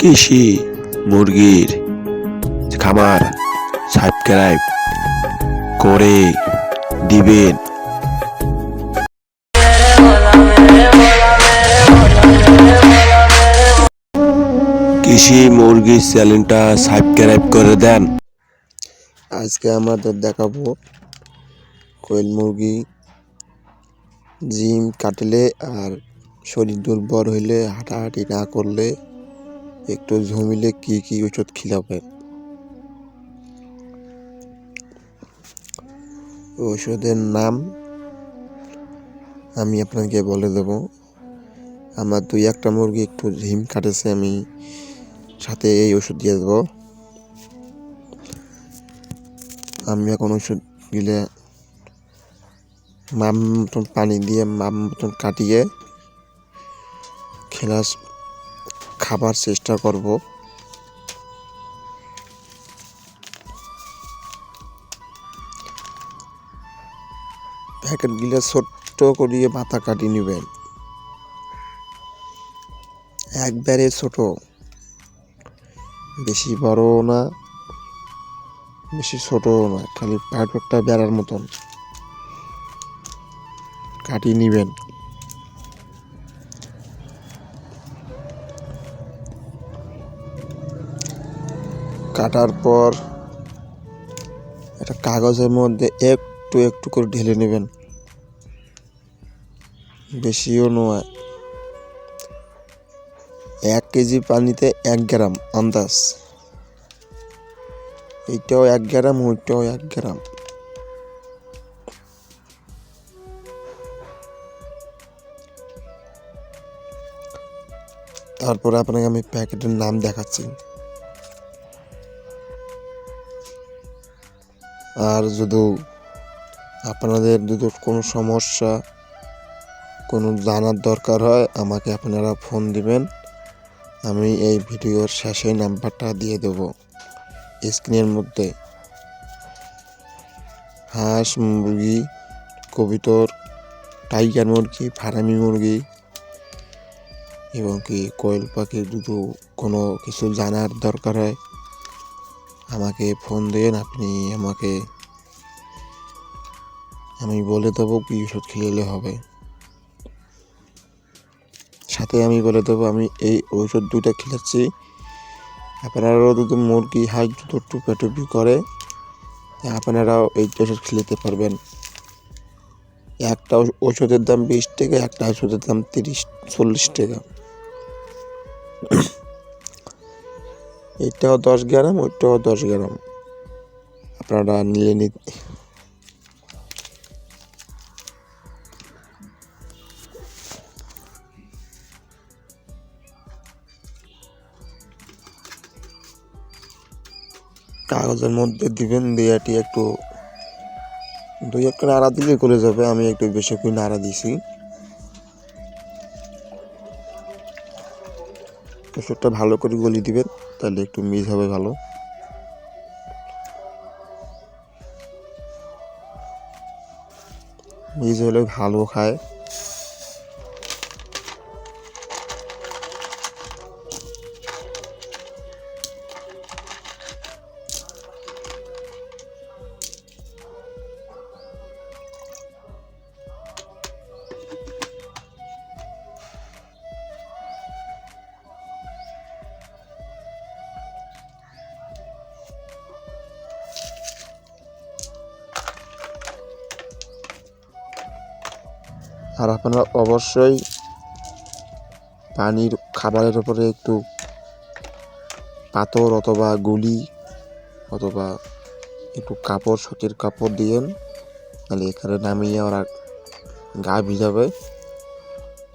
কৃষি, মুরগির, খামার সাবস্ক্রাইব করে দিবেন। কৃষি মুরগির চ্যানেলটা সাবস্ক্রাইব করে দেন। আজকে আমাদের দেখাবো কোয়েল মুরগি, জিম কাটলে আর শরীর দুর্বল হইলে হাঁটাহাঁটি না করলে একটু ঝুমিলে কি কি ওষুধ খিলাবে? ওষুধের নাম আমি আপনাকে বলে দেব। আমার দুই একটা মুরগি একটু ঝিম কাটেছে, আমি সাথে এই ওষুধ দিয়ে দেবো। আমি এখন ওষুধ দিলে মাম মতন পানি দিয়ে মাম মতন কাটিয়ে খেলা খাবার চেষ্টা করব। প্যাকেট গিলে ছোট্ট করিয়ে মাথা কাটিয়ে নেবেন। একবারে ছোট। বেশি বড়ও না, বেশি ছোটও না, খালি পারফেক্টটা বেড়ার মতন। কাটিয়ে নিবেন। কাটার পর একটা কাগজের মধ্যে একটু একটু করে ঢেলে নেবেন। বেশিও নয়। এক কেজি পানিতে এক গ্রাম আন্দাজ। এইটাও এক গ্রাম, ওইটাও এক গ্রাম। তারপরে আপনাকে আমি প্যাকেটের নাম দেখাচ্ছি। আর যদি আপনাদের যদি কোনো সমস্যা, কোনো জানার দরকার হয়, আমাকে আপনারা ফোন দিবেন। আমি এই ভিডিওর শেষে নাম্বারটা দিয়ে দেবো স্ক্রিনের মধ্যে। হাঁস, মুরগি, কবিতর, টাইগার মুরগি, ফারামি মুরগি এবং কি কোয়েল পাখির যদি কোনো কিছু জানার দরকার হয় আমাকে ফোন দেন, আপনি আমাকে, আমি বলে দেবো কি ওষুধ খেলে হবে। সাথে আমি বলে দেবো, আমি এই ওষুধ দুইটা খেলাচ্ছি আপনারাও যদি মুরগি দুটো টুপাটুপি করে, আপনারাও এই ওষুধ খেলতে পারবেন। একটা ওষুধের দাম বিশ টাকা, একটা ওষুধের দাম তিরিশ, চল্লিশ টাকা। এইটাও দশ গ্রাম ওইটাও দশ গ্রাম। আপনারা নিলে নি কাগজের মধ্যে দিবেন দিয়াটি একটু দুই একটা নাড়া দিলে করে যাবে। আমি একটু বেশি করে নাড়া দিছি। ওষুধটা ভালো করে গলি দিবেন। তাহলে একটু মিস হবে ভালো। মিস হলে ভালো খায়। আর আপনারা অবশ্যই পানির খাবারের ওপরে একটু পাথর অথবা গুলি অথবা একটু কাপড়, সুতির কাপড় দিয়েন তাহলে এখানে নামিয়ে ওরা গা ভিজাবে।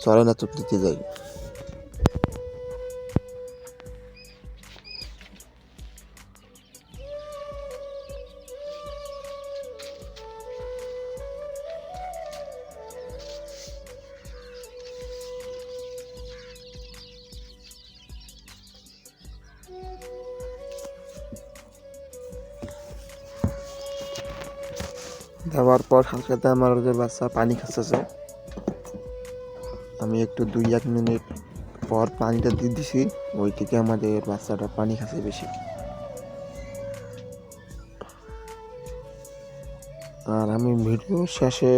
চলে না চুক্তিতে যাই। দেওয়ার পর হালকাতে আমার যে বাচ্চা পানি খাচ্ছে। আমি একটু দুই, এক মিনিট পর পানিটা দিয়ে দিছি, ওই থেকে আমাদের বাচ্চাটা পানি খাচ্ছে বেশি। আর আমি ভিডিও শেষে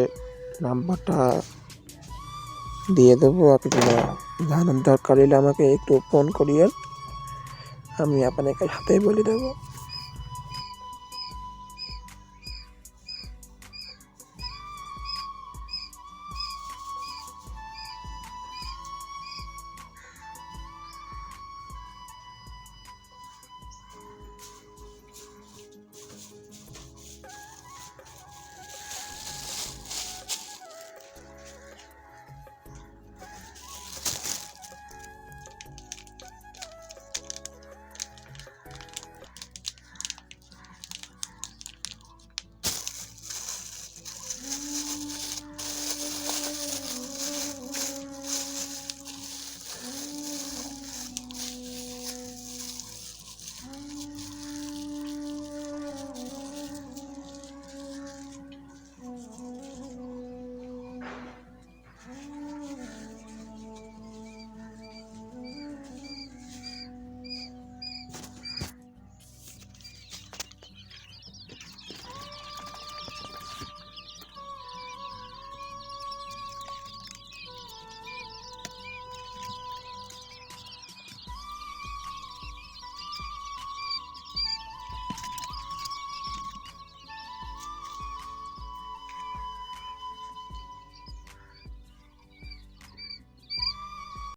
নাম্বারটা দিয়ে দেবো, আপনারা জানার দরকার হলে আমাকে একটু ফোন করিয়েন। আমি আপনাকে হাতে বলে দেবো।